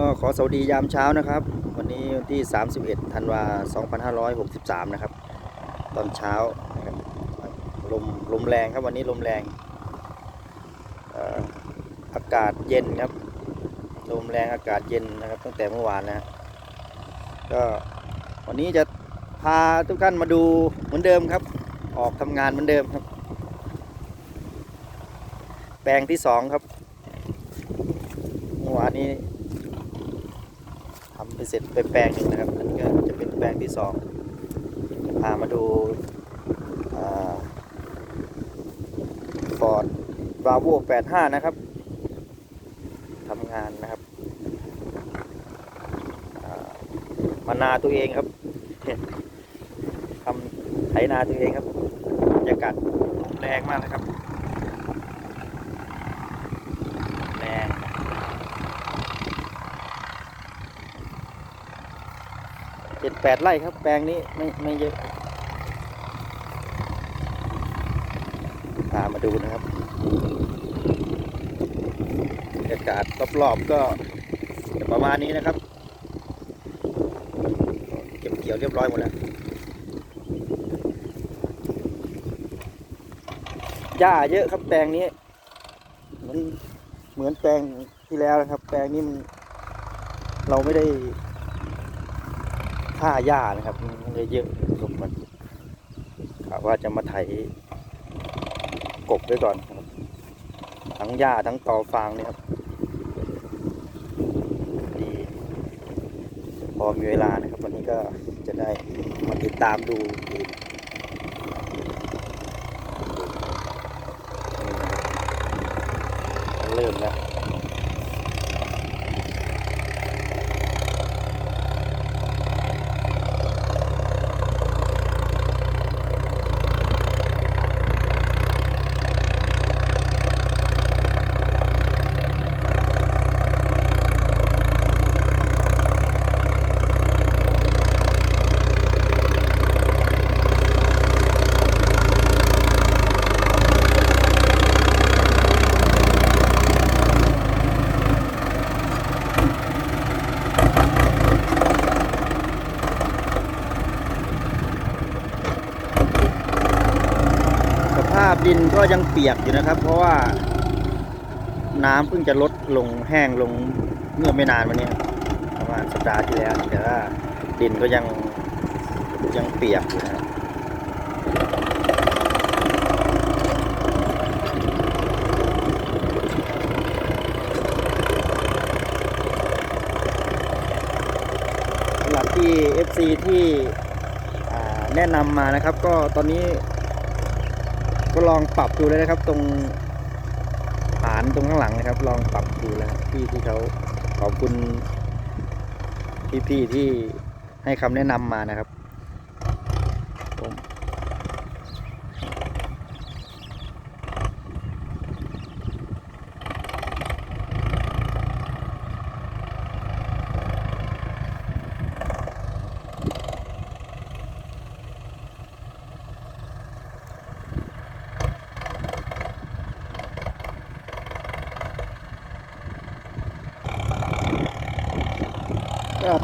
ก็ขอสวัสดียามเช้านะครับ วันนี้วันที่ 31ธันวา2563 นะครับ ตอนเช้านะครับลมลมแรงครับวันนี้ลมแรงอากาศเย็นครับ ลมแรงอากาศเย็นนะครับ ตั้งแต่เมื่อวานนะก็วันนี้จะพาทุกท่านมาดูเหมือนเดิมครับ ออกทำงานเหมือนเดิมครับ แปลงที่สองครับเมื่อวานนี้ เสร็จไปแปลงหนึ่งนะครับอันนี้ก็จะเป็นแปลงที่สองจะพามาดูฟอร์ดบราโว85 นะครับทำงานนะครับามานาตัวเองครับทำไถนาตัวเองครับบรรยากาศแรงมากนะครับ แรง เจ็ดแปดไร่ครับ แปลงนี้ไม่ไม่เยอะตามาดูนะครับบรรยากาศรอบๆก็ประมาณนี้นะครับ เก็บเกี่ยวเรียบร้อยหมดแล้วหญ้าเยอะครับแปลงนี้เหมือนเหมือนแปลงที่แล้วนะครับ แปลงนี้มันเราไม่ได้ ฆ่าหญ้านะครับเยอะสมมันกะว่าจะมาไถกบไว้ก่อนครับทั้งหญ้าทั้งตอฟางเนี่ยครับดีพอมีเวลานะครับ วันนี้ก็จะได้มาติดตามดูอีกเริ่มแล้ว สภาพ ดินก็ยังเปียกอยู่นะครับ เพราะว่า น้ำเพิ่งจะลดลงแห้งลงเมื่อไม่นานมานี้ครับประมาณสัปดาห์ที่แล้วแต่ว่าดินก็ยังยังเปียกอยู่นะครับสำหรับที่ FC ที่อ่แนะนำมานะครับ ก็ตอนนี้ ก็ลองปรับดูเลยนะครับ ตรงฐานตรงข้างหลังนะครับ ลองปรับดูแล้วพี่ที่เขาขอบคุณพี่ๆที่ให้คำแนะนำมานะครับผมก็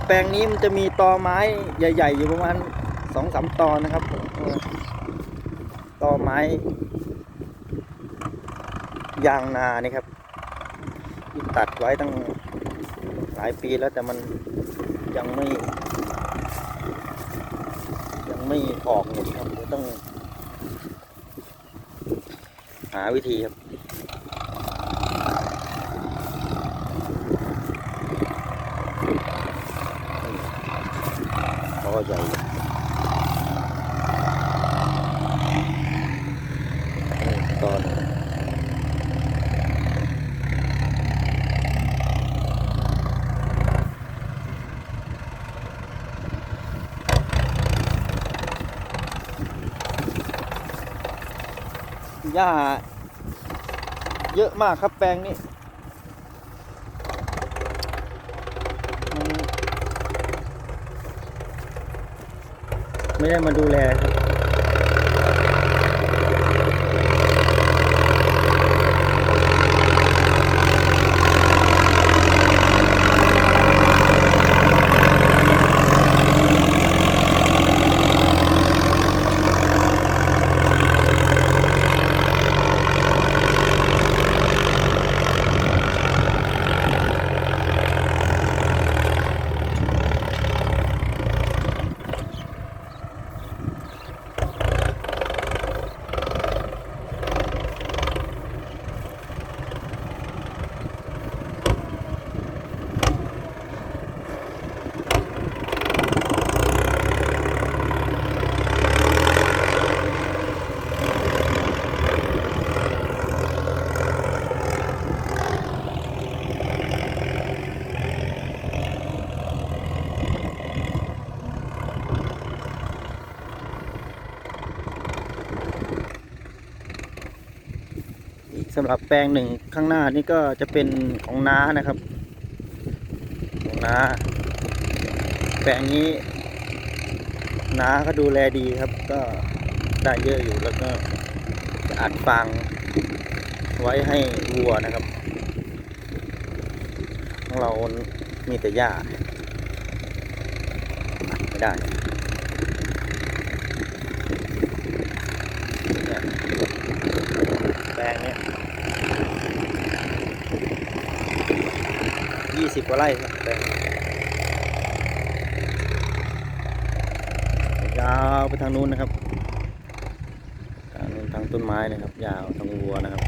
แปลงนี้มันจะมีตอไม้ใหญ่ ๆ อยู่ประมาณสองสามตอนะครับตอไม้ ยางนานี่ครับที่ตัดไว้ตั้งหลายปีแล้วแต่มันยังไม่ ยังไม่ออกหมดครับเดี๋ยวต้อง หาวิธีครับ เขาก็ ใหญ่นี่ตอนหญ้าเยอะมากครับแปลงนี้ ไม่ได้มาดูแลครับ สำหรับแปลงหนึ่งข้างหน้านี่ก็จะเป็นของน้านะครับของน้า แปลงนี้น้าก็ดูแลดีครับ ก็ได้เยอะอยู่แล้วก็จะอัดฟางไว้ให้วัวนะครับของเรามีแต่หญ้าไม่ได้แปลงเนี้ ยี่สิบกว่าไร่ครับแปลงยาวไปทางนู้นนะครับ ทางนู้นทางต้นไม้นะครับ ยาวทางวัวนะครับ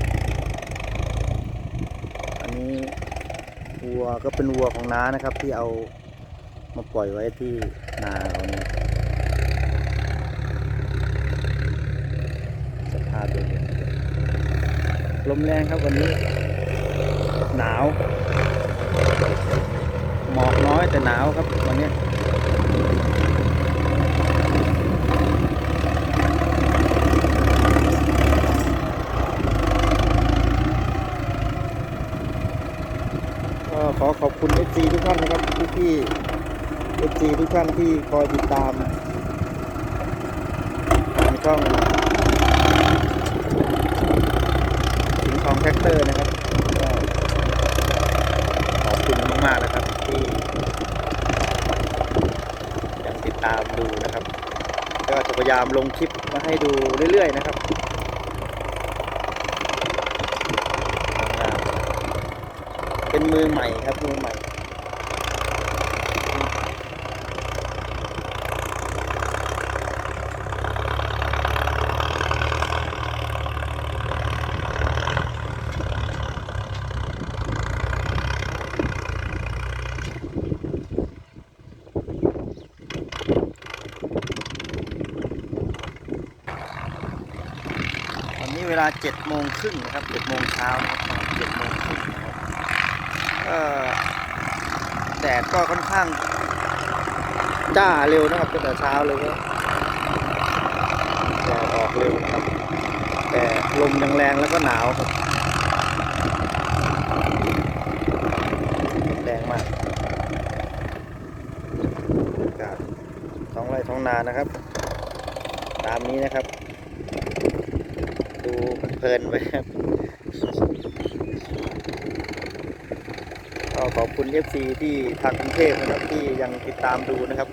อันนี้วัวก็เป็นวัวของน้านะครับ ที่เอามาปล่อยไว้ที่นาเขาเนี่ยสภาพเป็นอย่างนี้ลมแรงครับวันนี้ หนาว มอกน้อยแต่หนาวครับวันนี้ก็ขอขอบคุณ FC ทุกท่านนะครับที่ที่ FC ทุกท่านที่คอยติดตามทางช่องสิงห์ทองแท็กเตอร์นะครับก็ขอบคุณ มากนะครับที่ยังติดตามดูนะครับ ก็จะพยายามลงคลิปมาให้ดูเรื่อย ๆ นะครับเป็นมือใหม่ครับมือใหม่ นี้เวลาเจ็ดโมงครึ่งนะครับเจ็ดโมงเช้านะครับเจ็ดโมงครึ่งนะครับก็แดดก็ค่อนข้างจ้าเร็วนะครับตั้งแต่เช้าเลยก็แดดออกเร็วนะครับ แต่ลมยังแรงแล้วก็หนาวครับแรงมากอากาศท้องไร่ท้องนานะครับ ตามนี้นะครับ เพลินไปครับก็ขอบคุณเอฟซีที่ทางกรุงเทพนะครับที่ยังติดตามดูนะครับ